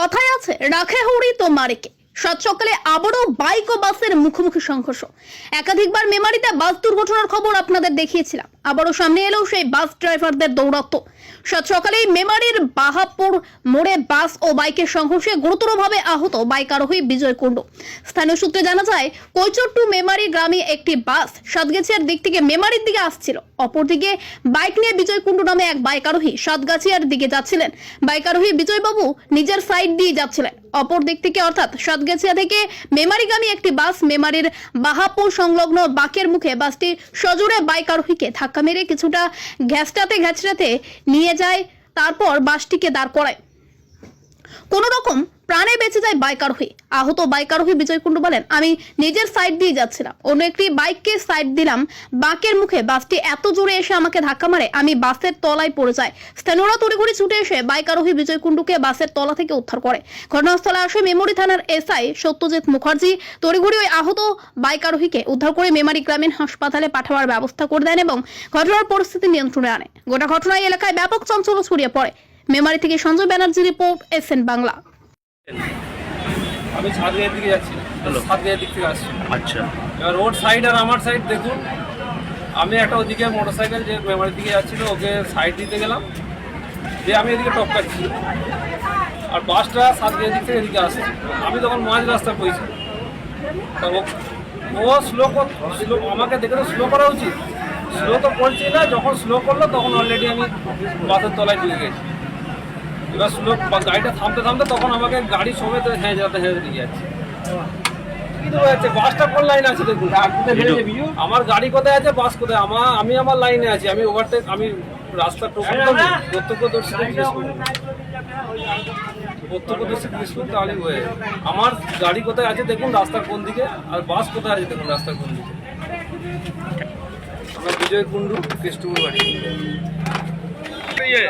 কথায় আছে রাখে হুড়ি তো মারেকে সাত সকালে আবারও বাইক ও বাসের মুখোমুখি সংঘর্ষ। একাধিকবার মেমারিতে বাস দুর্ঘটনার খবর আপনাদের দেখিয়েছিলাম। আবারও সামনে এলেও সেই বাস ড্রাইভারদের দৌরাত্ম সাত সকালেই মেমারির বাহাপুর মোড়ে বাস ও বাইকের সংঘর্ষে গুরুতরভাবে আহত বাইক আরোহী বিজয় কুণ্ডু। স্থানীয় সূত্রে জানা যায় কৈচর টু মেমারি গ্রামে একটি বাস সাতগাছিয়ার দিক থেকে মেমারির দিকে আসছিল। অপরদিকে বাইক নিয়ে বিজয় কুণ্ডু নামে এক বাইক আরোহী সাতগাছিয়ার দিকে যাচ্ছিলেন। বাইক আরোহী বিজয়বাবু নিজের সাইড দিয়ে যাচ্ছিলেন। অপর দিক থেকে অর্থাৎ সদগেছিয়া থেকে মেমারিগামী একটি বাস মেমারির বাহাপুর সংলগ্ন বাকের মুখে বাসটি সজোরে বাইক আরোহীকে ধাক্কা মেরে কিছুটা ঘ্যাচটাতে ঘ্যাচড়াতে নিয়ে যায়, তারপর বাসটিকে দাঁড় করায়। কোন রকম প্রাণে বেঁচে যায় বাইক আরোহী আহত বাইক আরোহী বিজয় কুণ্ডু বলেন, আমি নিজের সাইড দিয়ে যাচ্ছিলাম। অন্য একটি বাইককে সাইড দিলাম। বাঁকের মুখে বাসটি এত জোরে এসে আমাকে ধাক্কা মারে, আমি বাসের তলায় পড়ে যাই। স্থানীয়রা তড়িঘড়ি ছুটে এসে বাইক আরোহী বিজয় কুণ্ডুকে বাসের তলা থেকে উদ্ধার করে। ঘটনাস্থলে আসে মেমরি থানার এসআই সত্যজিৎ মুখার্জি। তড়িঘড়ি ওই আহত বাইক আরোহীকে উদ্ধার করে মেমারি গ্রামীণ হাসপাতালে পাঠাবার ব্যবস্থা করে দেন এবং ঘটনার পরিস্থিতি নিয়ন্ত্রণে আনে। গোটা ঘটনায় এলাকায় ব্যাপক চাঞ্চল্য ছড়িয়ে পড়ে। মেমারি থেকে সঞ্জয় ব্যানার্জি রিপোর্ট এসএন বাংলা। আমি সাতগাঁয়ের দিকে যাচ্ছি। সাতগাঁয়ের দিক থেকে আসছি। আচ্ছা। এবার রোড সাইড আর আমার সাইড দেখুন। আমি একটা ওদিকে মোটর সাইকেল যে মেমারির দিকে যাচ্ছিল ওকে সাইড দিতে গেলাম। দিয়ে আমি এদিকে টপকাচ্ছি আর বাসটা সাতগাঁয়ের দিক থেকে এদিকে আসছে। আমি তখন মাঝ রাস্তায় পড়েছি। তা ও- ও স্লো স্লো আমাকে দেখে তো স্লো করা উচিত। স্লো তো করছি না যখন স্লো করল তখন অলরেডি আমি বাসের তলায় ঢুকে গেছি। এবার স্লো গাড়িটা থামতে থামতে তখন আমাকে গাড়ি সমেত হ্যাঁ যাতে হ্যাঁ দিয়ে যাচ্ছে। কি তো হয়েছে বাসটা কোন লাইনে আছে দেখুন? আমার গাড়ি কোথায় আছে? বাস কোথায়? আমার আমি আমার লাইনে আছি। আমি ওভারটেক আমি রাস্তা প্রত্যক্ষদর্শী প্রত্যক্ষদর্শী জিজ্ঞেস করতে তাহলে হয়ে আমার গাড়ি কোথায় আছে দেখুন রাস্তার কোন দিকে? আর বাস কোথায় আছে দেখুন রাস্তার কোন দিকে? আমার বিজয় কুণ্ডু কেষ্টুপুর বাড়ি। 예.